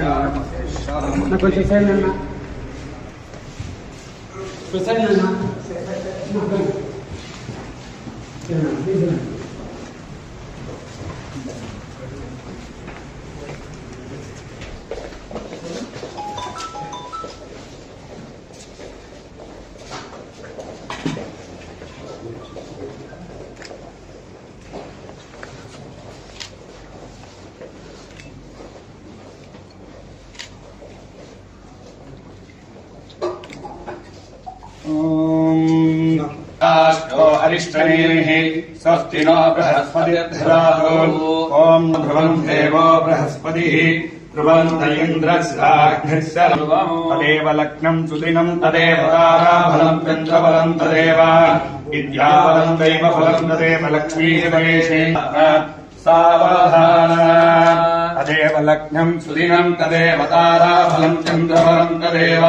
ما كنت سالنا الماء غسلنا الماء نعم ष्टो अरिष्टनेः स्वस्ति नो बृहस्पतिर्धराहो ॐ ध्रुवम् देवो बृहस्पतिः ध्रुवन्त इन्द्रस्याघ्निस्तदेव लग्नम् सुदिनम् तदेव ताराफलम् चन्द्रफलम् तदेव विद्याफलम् दैव फलम् तदेव लक्ष्मीदेशे सावधाना तदेव लग्नम् सुदिनम् तदेव ताराफलम् चन्द्रफलम् तदेव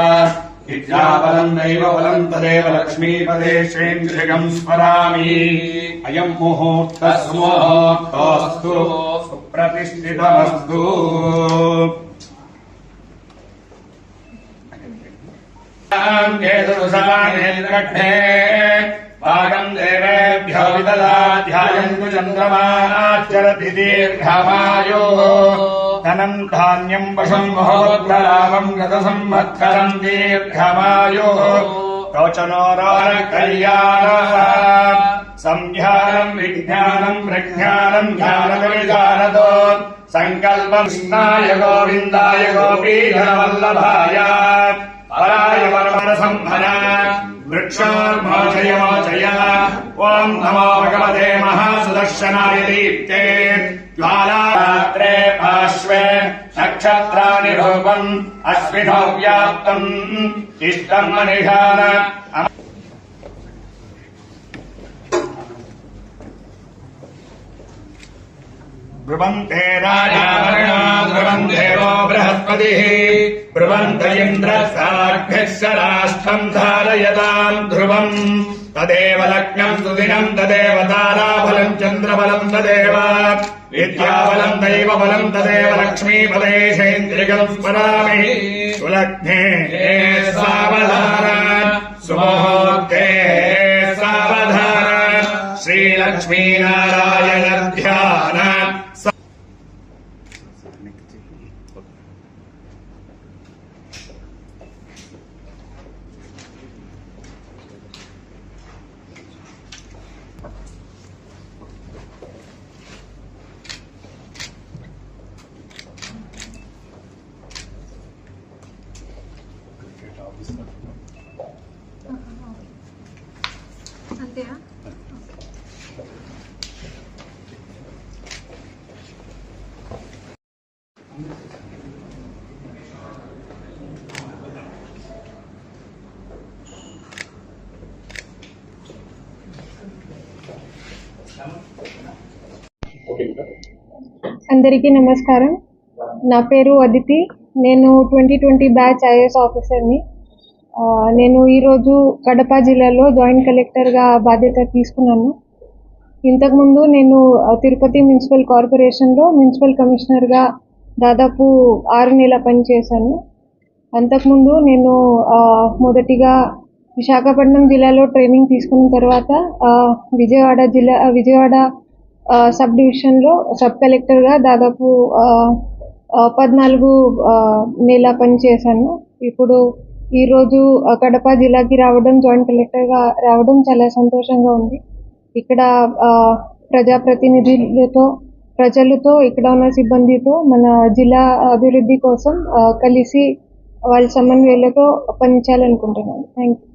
विद्याबलम् दैवबलम् तदेव लक्ष्मीपदेशेन्द्रियम् स्मरामि। अयम् मुहूर्तः सुमुहूर्तोऽस्तु सुप्रतिष्ठितमस्तु। केतुषानेन्द्रघ्ने पाकम् देवेभ्यो विददाध्यायन्तु चन्द्रमाचरति दीर्घमायोः। धनम् धान्यम् वशम् महोद्भरामम् गतसंवत्सरम् दीर्घमायोः। रोचनो कल्याणः संध्यानम् विज्ञानम् प्रज्ञानम् ज्ञानविजानतो सङ्कल्पम् कृष्णाय गोविन्दाय गोपीधनवल्लभाय। पराय परमरसम्भर वृक्षोर्मोचय मोचय ॐ नमो भगवते महासुदर्शनाय दीप्ते। पार्श्वे नक्षत्राणि रूपम् अश्विनौ व्याप्तम् इष्टम् मनिषान ब्रुवन्ते राजावर्णा ध्रुवम् देवो बृहस्पतिः ब्रुवन्त इन्द्रस्ताभ्यस्य राष्ट्रम् धारयताम् ध्रुवम् తదేవ లగ్నం సుదినం తదేవ తారాఫలం చంద్రఫలం తదేవ విద్యాబలం దైవ బలం తదేవ లక్ష్మీపదేశైంద్రియం స్మరామి సులగ్నే సావధార సుమోక్తే సావధార శ్రీలక్ష్మీనారాయణ ధ్యానా అంతేనా అందరికీ నమస్కారం. నా పేరు అదితి. నేను ట్వంటీ ట్వంటీ బ్యాచ్ ఐఏఎస్ ఆఫీసర్ని నేను ఈరోజు కడప జిల్లాలో జాయింట్ కలెక్టర్గా బాధ్యత తీసుకున్నాను. ఇంతకుముందు నేను తిరుపతి మున్సిపల్ కార్పొరేషన్లో మున్సిపల్ కమిషనర్గా దాదాపు ఆరు నెలల పనిచేశాను అంతకుముందు నేను మొదటిగా విశాఖపట్నం జిల్లాలో ట్రైనింగ్ తీసుకున్న తర్వాత విజయవాడ జిల్లా విజయవాడ సబ్ డివిజన్లో సబ్ కలెక్టర్గా దాదాపు పద్నాలుగు నెల పనిచేశాను ఇప్పుడు ఈరోజు రోజు కడప జిల్లాకి రావడం జాయింట్ కలెక్టర్గా రావడం చాలా సంతోషంగా ఉంది. ఇక్కడ ప్రజాప్రతినిధులతో ప్రజలతో ఇక్కడ ఉన్న సిబ్బందితో మన జిల్లా అభివృద్ధి కోసం కలిసి వాళ్ళ సమన్వయాలతో పనిచేయాలనుకుంటున్నాను. Thank you